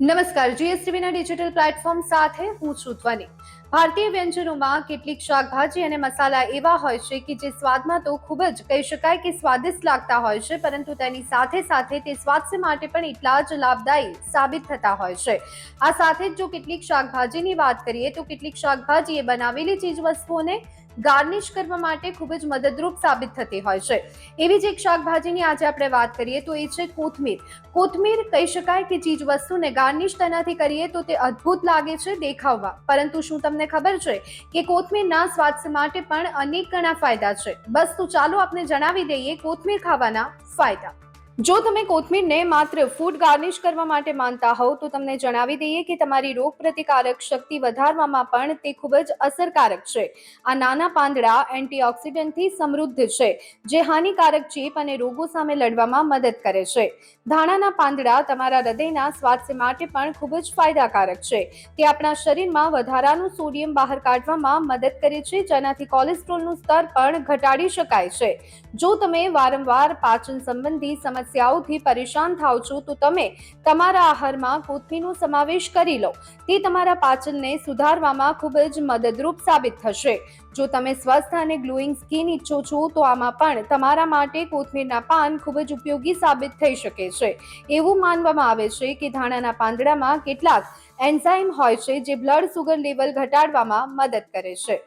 નમસ્કાર જીએસટીવીના digital platform સાથે હું છું ધ્વનિ. ભારતીય વ્યંજનોમાં કેટલીક શાકભાજી અને મસાલા એવા હોય છે કે જે સ્વાદમાં તો ખૂબ જ કહી શકાય કે સ્વાદિષ્ટ લાગતા હોય છે, પરંતુ તેની સાથે સાથે તે સ્વાસ્થ્ય માટે પણ એટલા જ લાભદાયી સાબિત થતા હોય છે. આ સાથે જ જો કેટલીક શાકભાજીની વાત કરીએ તો કેટલીક શાકભાજી એ બનાવેલી ચીજ વસ્તુઓને ગાર્નિશ કરવા માટે ખૂબ જ મદદરૂપ સાબિત થતી હોય છે. એવી જ એક શાકભાજીની આજે આપણે વાત કરીએ તો એ છે કોથમીર. કોથમીર કહી શકાય કે ચીજ વસ્તુને ગાર્નિશ તેનાથી કરીએ તો તે અદ્ભુત લાગે છે દેખાવમાં. પરંતુ શું તમને ખબર છે કે કોથમીરના સ્વાસ્થ્ય માટે પણ અનેક ઘણા ફાયદા છે. બસ તો ચાલો આપને જણાવી દઈએ કોથમીર ખાવાના ફાયદા. જો તમે કોથમીરને માત્ર ફૂડ ગાર્નિશ કરવા માટે માનતા હોવ, તો તમને જણાવી દઈએ કે તમારી રોગ પ્રતિકારક શક્તિ વધારવામાં પણ તે ખૂબ જ અસરકારક છે. આ નાના પાંદડા એન્ટીઓક્સિડન્ટથી સમૃદ્ધ છે, જે હાનિકારક ચેપ અને રોગો સામે લડવામાં મદદ કરે છે. ધાણાના પાંદડા તમારા હૃદયના સ્વાસ્થ્ય માટે પણ ખૂબ જ ફાયદાકારક છે. તે આપણા શરીરમાં વધારાનું સોડિયમ બહાર કાઢવામાં મદદ કરે છે, જેનાથી કોલેસ્ટ્રોલનું સ્તર પણ ઘટાડી શકાય છે. જો તમે વારંવાર પાચન સંબંધી સમસ્યાઓથી પરેશાન થાવ છો, તો તમે તમારા આહારમાં કોથમીરનો સમાવેશ કરી લો. તે તમારા પાચનને સુધારવામાં ખૂબ જ મદદરૂપ સાબિત થશે. જો તમે સ્વસ્થ અને ગ્લોઈંગ સ્કિન ઈચ્છો છો, તો આમાં પણ તમારા માટે કોથમીરના પાન ખૂબ જ ઉપયોગી સાબિત થઈ શકે છે. એવું માનવામાં આવે છે કે ધાણાના પાંદડામાં કેટલાક એન્ઝાઇમ હોય છે, જે બ્લડ સુગર લેવલ ઘટાડવામાં મદદ કરે છે.